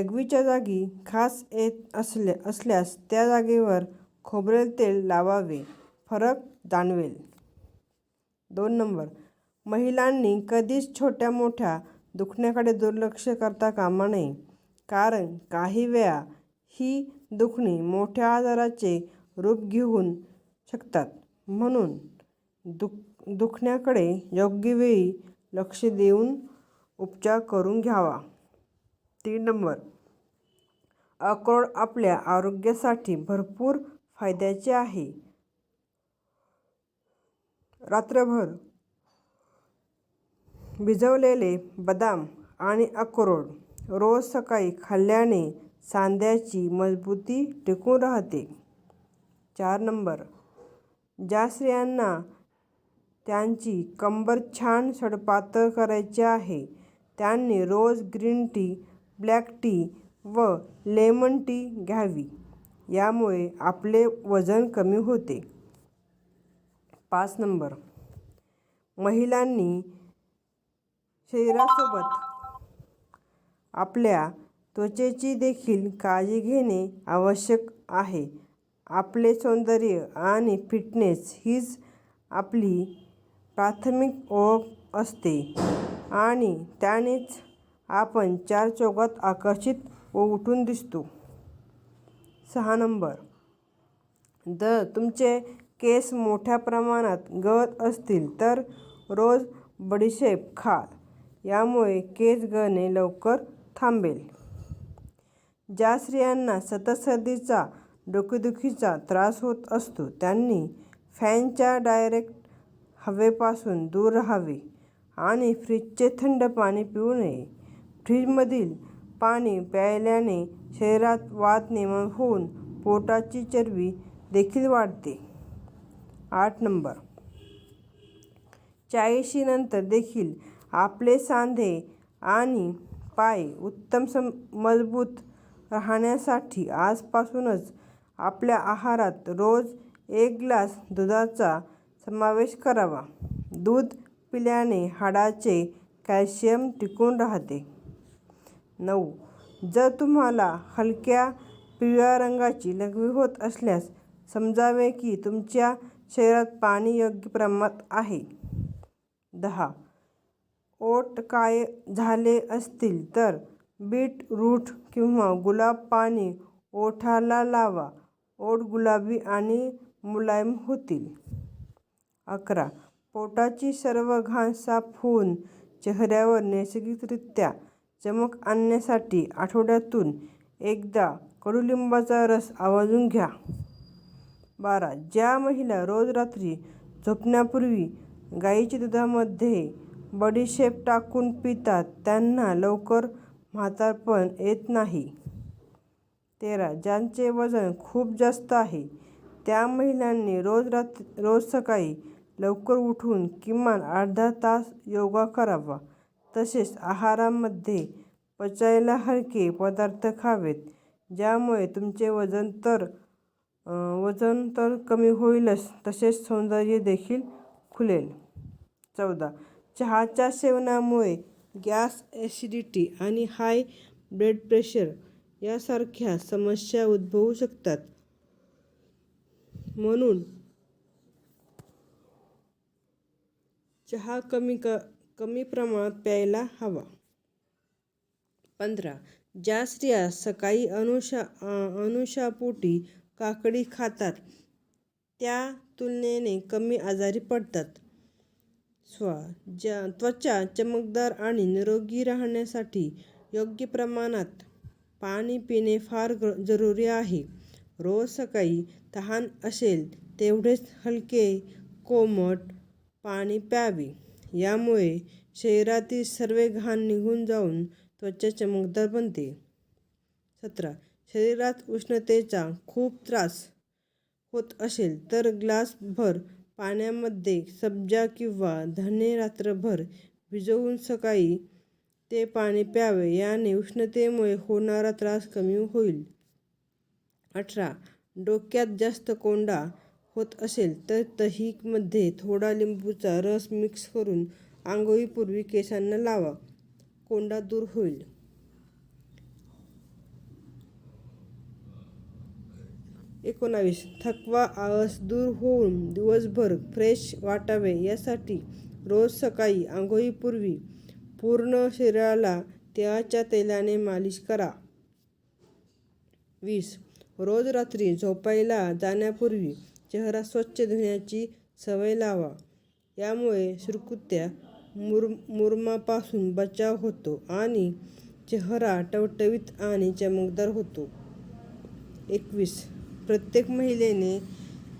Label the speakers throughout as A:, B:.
A: लघवीच्या जागी खास येत असल्या असल्यास त्या जागेवर खोबरेल तेल लावावे. फरक जाणवेल. दोन नंबर. महिलांनी कधीच छोट्या मोठ्या दुखण्याकडे दुर्लक्ष करता कामा नये. कारण काही वेळा ही दुखणी मोठ्या आजाराचे रूप घेऊन शकतात. म्हणून दुख दुखण्याकडे योग्य वेळी लक्ष देऊन उपचार करून घ्यावा. तीन नंबर. अक्रोड आपल्या आरोग्यासाठी भरपूर फायद्याचे आहे. रात्रभर भिजवलेले बदाम आणि अक्रोड रोज सकाळी खाल्ल्याने सांध्याची मजबूती टिकून राहते. चार नंबर ज्या स्त्रियांना त्यांची कंबर छान सडपातळ करायची आहे त्यांनी रोज ग्रीन टी ब्लॅक टी व लेमन टी घ्यावी. यामुळे आपले वजन कमी होते. पाच नंबर. महिलांनी शरीरासोबत आपल्या त्वचेची देखील काळजी घेणे आवश्यक आहे. आपले सौंदर्य आणि फिटनेस हीच आपली प्राथमिक ओळख असते आणि त्यानेच आपण चार चौघात आकर्षित व उठून दिसतो. सहा नंबर. जर तुमचे केस मोठ्या प्रमाणात गळत असतील तर रोज बडीशेप खा. यामुळे केस गळणे लवकर थांबेल. ज्या स्त्रियांना सतत सर्दीचा डोकेदुखीचा त्रास होत असतो त्यांनी फॅनच्या डायरेक्ट हवेपासून दूर राहावे आणि फ्रीजचे थंड पाणी पिऊ नये. फ्रीजमधील पाणी प्यायल्याने शरीरात वात निर्माण होऊन पोटाची चरबी देखील वाढते. आठ नंबर. चाळीशीनंतर देखील आपले सांधे आणि पाय उत्तम सम मजबूत राहण्यासाठी आजपासूनच आपल्या आहारात रोज एक ग्लास दुधाचा समावेश करावा. दूध पिल्याने हाडाचे कॅल्शियम टिकून राहते. नऊ. जर तुम्हाला हलक्या पिवळ्या रंगाची लघवी होत असल्यास समजावे की तुमच्या शरीरात पाणी योग्य प्रमाणात आहे. दहा. ओठ काय झाले असतील तर बीट रूट किंवा गुलाब पाणी ओठाला लावा. ओठ गुलाबी आणि मुलायम होतील. अकरा. पोटाची सर्व घाण साफ होऊन चेहऱ्यावर नैसर्गिकरित्या चमक आणण्यासाठी आठवड्यातून एकदा कडुलिंबाचा रस आवाजून घ्या. बारा. ज्या महिला रोज रात्री झोपण्यापूर्वी गाईच्या दुधामध्ये बडीशेप टाकून पितात त्यांना लवकर म्हातारपण येत नाही. तेरा. ज्यांचे वजन खूप जास्त आहे त्या महिलांनी रोज रात्र रोज सकाळी लवकर उठून किमान अर्धा तास योगा करावा. तसेच आहारामध्ये पचायला हलके पदार्थ खावेत ज्यामुळे तुमचे वजन तर वजन तर कमी होईलच तसेच सौंदर्य देखील खुलेल. चौदा. चहाच्या सेवनामुळे गॅस ॲसिडिटी आणि हाय ब्लड प्रेशर यासारख्या समस्या उद्भवू शकतात. म्हणून चहा कमी क कमी प्रमाणात प्यायला हवा. पंधरा. ज्या स्त्रिया सकाळी अनुषा अनुशापोटी काकडी खातात. त्या तुलनेने कमी आजारी पडतात. स्वा ज्या त्वचा चमकदार आणि निरोगी राहण्यासाठी योग्य प्रमाणात पाणी पिणे फार ग जरुरी आहे. रोज सकाळी तहान असेल तेवढेच हलके कोमट पाणी प्यावे. यामुळे शरीरातील सर्व घाण निघून जाऊन त्वचा चमकदार बनते. सतरा. शरीरात उष्णतेचा खूप त्रास होत असेल तर ग्लासभर पाण्यामध्ये सब्जा किंवा धने रात्रभर भिजवून सकाळी ते पाणी प्यावे. याने उष्णतेमुळे होणारा त्रास कमी होईल. अठरा. डोक्यात जास्त कोंडा होत असेल तर दहीमध्ये थोडा लिंबूचा रस मिक्स करून आंघोळीपूर्वी केसांना लावा. कोंडा दूर होईल. एकोणावीस. थकवा आळस दूर होऊन दिवसभर फ्रेश वाटावे यासाठी रोज सकाळी आंघोळीपूर्वी पूर्ण शरीराला तिळाच्या तेलाने मालिश करा. वीस. रोज रात्री झोपायला जाण्यापूर्वी चेहरा स्वच्छ धुण्याची सवय लावा. यामुळे सुरकुत्या मुर मुरमापासून बचाव होतो आणि चेहरा टवटवीत आणि चमकदार होतो. एकवीस. प्रत्येक महिलेने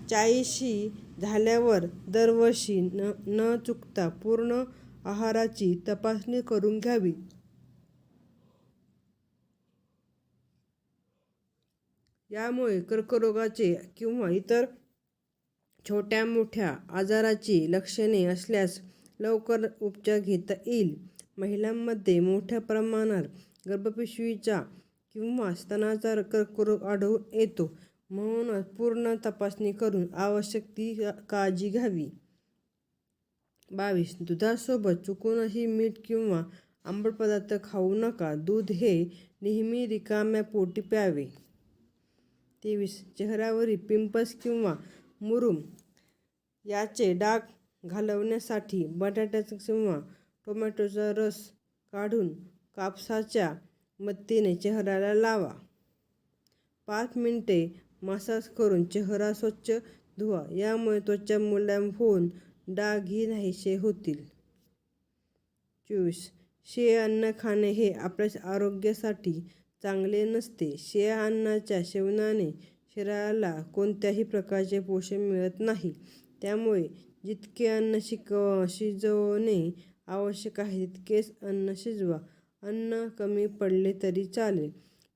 A: चाळीशी झाल्यावर दरवर्षी न न चुकता पूर्ण आहाराची तपासणी करून घ्यावी. यामुळे कर्करोगाचे किंवा इतर छोट्या मोठ्या आजाराची लक्षणे असल्यास लवकर उपचार घेता येईल. महिलांमध्ये मोठ्या प्रमाणात गर्भपिशवीचा किंवा स्तनाचा कर्करोग आढळून येतो म्हणूनच पूर्ण तपासणी करून आवश्यक ती काळजी घ्यावी. बावीस. दुधासोबत चुकूनही मीठ किंवा आंबट पदार्थ खाऊ नका. दूध हे नेहमी रिकाम्या पोटी प्यावे. तेवीस. चेहऱ्यावरील पिंपल्स किंवा मुरूम याचे डाग घालवण्यासाठी बटाट्याचा किंवा टोमॅटोचा रस काढून कापसाच्या मदतीने चेहऱ्याला लावा. पाच मिनिटे मसाज करून चेहरा स्वच्छ धुवा. यामुळे त्वचा मुलायम होऊन डागही नाहीसे होतील. चोवीस. शिळे अन्न खाणे हे आपल्या आरोग्यासाठी चांगले नसते. शिळ्या अन्नाच्या सेवनाने शरीराला कोणत्याही प्रकारचे पोषण मिळत नाही. त्यामुळे जितके अन्न शिक शिजवणे आवश्यक आहे तितकेच अन्न शिजवा. अन्न कमी पडले तरी चालेल.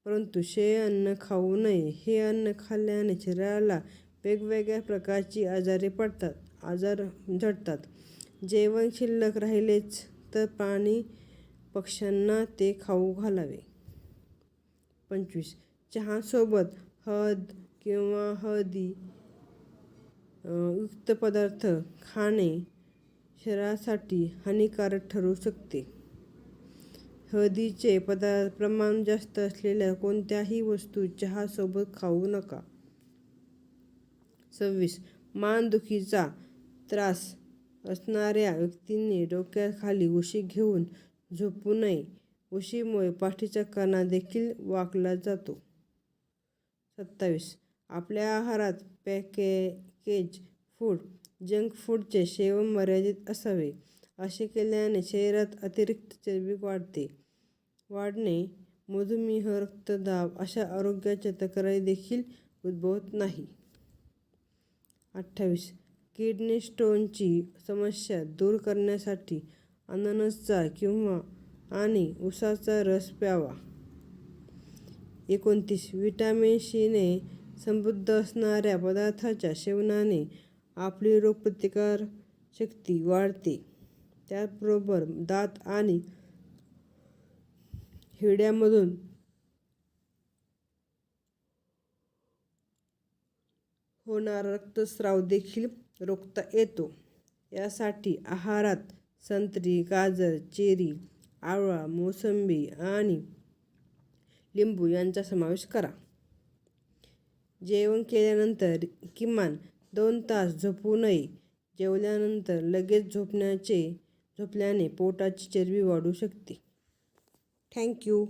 A: परंतु शे अन्न खाऊ नये. हे अन्न खाल्ल्याने शरीराला वेगवेगळ्या प्रकारची आजारे पडतात आजार झडतात. जेवण शिल्लक राहिलेच तर प्राणी पक्ष्यांना ते खाऊ घालावे. पंचवीस. चहासोबत हळद किंवा हळदी युक्त पदार्थ खाणे शरीरासाठी हानिकारक ठरू शकते. हळदीचे पदार्थ प्रमाण जास्त असलेल्या कोणत्याही वस्तू चहासोबत खाऊ नका. सव्वीस. मानदुखीचा त्रास असणाऱ्या व्यक्तींनी डोक्याखाली उशी घेऊन झोपू नये. उशीमुळे पाठीचा कणा देखील वाकला जातो. सत्तावीस. आपल्या आहारात पॅकेज फूड जंक फूडचे सेवन मर्यादित असावे असे केल्याने शरीरात अतिरिक्त चरबी वाढते. वाढणे मधुमेह रक्तदाब अशा आरोग्याच्या तक्रारी देखील उद्भवत नाही. अठ्ठावीस. किडनी स्टोनची समस्या दूर करण्यासाठी अननसचा किंवा आणि उसाचा रस प्यावा. एकोणतीस. व्हिटॅमिन सीने समृद्ध असणाऱ्या पदार्थाच्या सेवनाने आपली रोगप्रतिकार शक्ती वाढते. त्याचबरोबर दात आणि हिड्यामधून होणारा रक्तस्राव देखील रोखता येतो. यासाठी आहारात संत्री गाजर चेरी आवळा मोसंबी आणि लिंबू यांचा समावेश करा. जेवण केल्यानंतर किमान दोन तास झोपू नये जेवल्यानंतर लगेच झोपण्याचे झोपल्याने पोटाची चरबी वाढू शकते. थँक्यू.